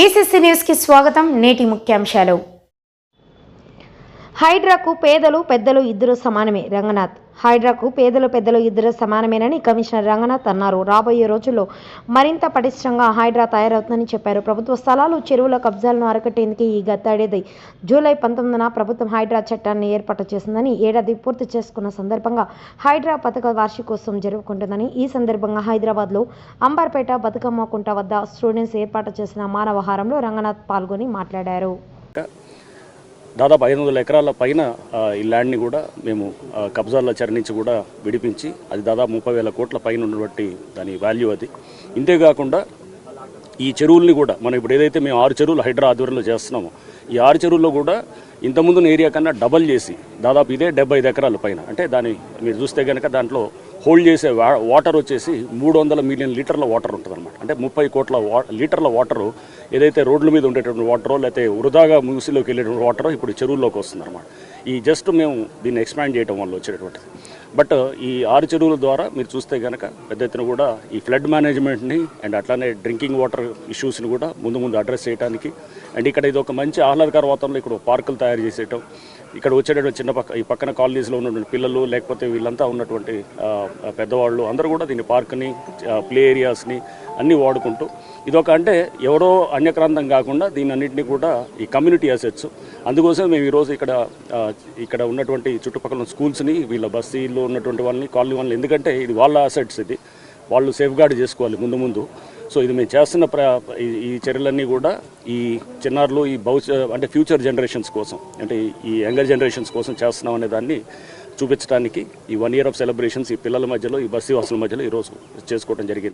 BCC న్యూస్కి స్వాగతం నేటి ముఖ్యాంశాలు. హైడ్రాకు పేదలు పెద్దలు ఇద్దరు సమానమే. రంగనాథ్ హైడ్రాకు పేదలు పెద్దలు ఇద్దరు సమానమేనని కమిషనర్ రంగనాథ్ అన్నారు. రాబోయే రోజుల్లో మరింత పటిష్టంగా హైడ్రా తయారవుతుందని చెప్పారు. ప్రభుత్వ స్థలాలు చెరువుల కబ్జాలను అరకట్టేందుకు ఈ గతేడాది. జూలై పంతొమ్మిదిన ప్రభుత్వం హైడ్రా చట్టాన్ని ఏర్పాటు చేసిందని ఏడాది పూర్తి చేసుకున్న సందర్భంగా హైడ్రా పథక వార్షికోత్సవం జరుపుకుంటుందని ఈ సందర్భంగా హైదరాబాద్లో అంబర్పేట బతుకమ్మ కుంట వద్ద స్టూడెంట్స్ ఏర్పాటు చేసిన మానవహారంలో రంగనాథ్ పాల్గొని మాట్లాడారు. దాదాపు ఐదు వందల ఎకరాల పైన ఈ ల్యాండ్ని కూడా మేము కబ్జాల చర నుంచి కూడా విడిపించి అది దాదాపు ముప్పై వేల కోట్ల పైన ఉన్నటువంటి దాని వాల్యూ అది. ఇంతేకాకుండా ఈ చెరువుల్ని కూడా మనం ఇప్పుడు ఏదైతే మేము ఆరు చెరువులు హైడ్రా ఆధ్వర్యంలో చేస్తున్నామో ఈ ఆరు చెరువుల్లో కూడా ఇంతకుముందున్న ఏరియా కన్నా డబల్ చేసి దాదాపు ఇదే డెబ్బై ఐదు ఎకరాల పైన అంటే దాని మీరు చూస్తే కనుక దాంట్లో హోల్డ్ చేసే వా వాటర్ వచ్చేసి మూడు వందల మిలియన్ లీటర్ల వాటర్ ఉంటుంది అనమాట అంటే ముప్పై కోట్ల లీటర్ల వాటరు ఏదైతే రోడ్ల మీద ఉండేటువంటి వాటరో లేకపోతే వృధాగా మూసిలోకి వెళ్ళేటువంటి వాటరో ఇప్పుడు చెరువుల్లోకి వస్తుంది అనమాట ఈ జస్ట్ మేము దీన్ని ఎక్స్పాండ్ చేయడం వల్ల వచ్చేటటువంటిది. బట్ ఈ ఆరు చెరువుల ద్వారా మీరు చూస్తే కనుక పెద్ద ఎత్తున కూడా ఈ ఫ్లడ్ మేనేజ్మెంట్ని అండ్ అట్లానే డ్రింకింగ్ వాటర్ ఇష్యూస్ని కూడా ముందు ముందు అడ్రస్ చేయడానికి అండ్ ఇక్కడ ఇది ఒక మంచి ఆహ్లాదకర వాతావరణంలో ఇక్కడ పార్కులు తయారు చేసేయటం. ఇక్కడ వచ్చేటటువంటి చిన్న పక్క ఈ పక్కన కాలనీస్లో ఉన్నటువంటి పిల్లలు లేకపోతే వీళ్ళంతా ఉన్నటువంటి పెద్దవాళ్ళు అందరూ కూడా దీన్ని పార్క్ని ప్లే ఏరియాస్ని అన్నీ వాడుకుంటూ ఇదొక అంటే ఎవరో అన్యక్రాంతం కాకుండా దీని అన్నింటినీ కూడా ఈ కమ్యూనిటీ అసెట్స్. అందుకోసం మేము ఈరోజు ఇక్కడ ఇక్కడ ఉన్నటువంటి చుట్టుపక్కల స్కూల్స్ని వీళ్ళ బస్తీల్లో ఉన్నటువంటి వాళ్ళని కాలనీ వాళ్ళని ఎందుకంటే ఇది వాళ్ళ అసెట్స్ ఇది. వాళ్ళు సేఫ్గార్డ్ చేసుకోవాలి ముందు ముందు. సో ఇది మేము చేస్తున్న ప్ర ఈ- చర్యలన్నీ కూడా ఈ చిన్నారులు ఈ భవిష్య అంటే ఫ్యూచర్ జనరేషన్స్ కోసం అంటే ఈ యంగర్ జనరేషన్స్ కోసం చేస్తున్నాం అనే దాన్ని చూపించడానికి ఈ వన్ ఇయర్ ఆఫ్ సెలబ్రేషన్స్ ఈ పిల్లల మధ్యలో ఈ బస్సీ వాసుల మధ్యలో ఈరోజు చేసుకోవడం జరిగింది.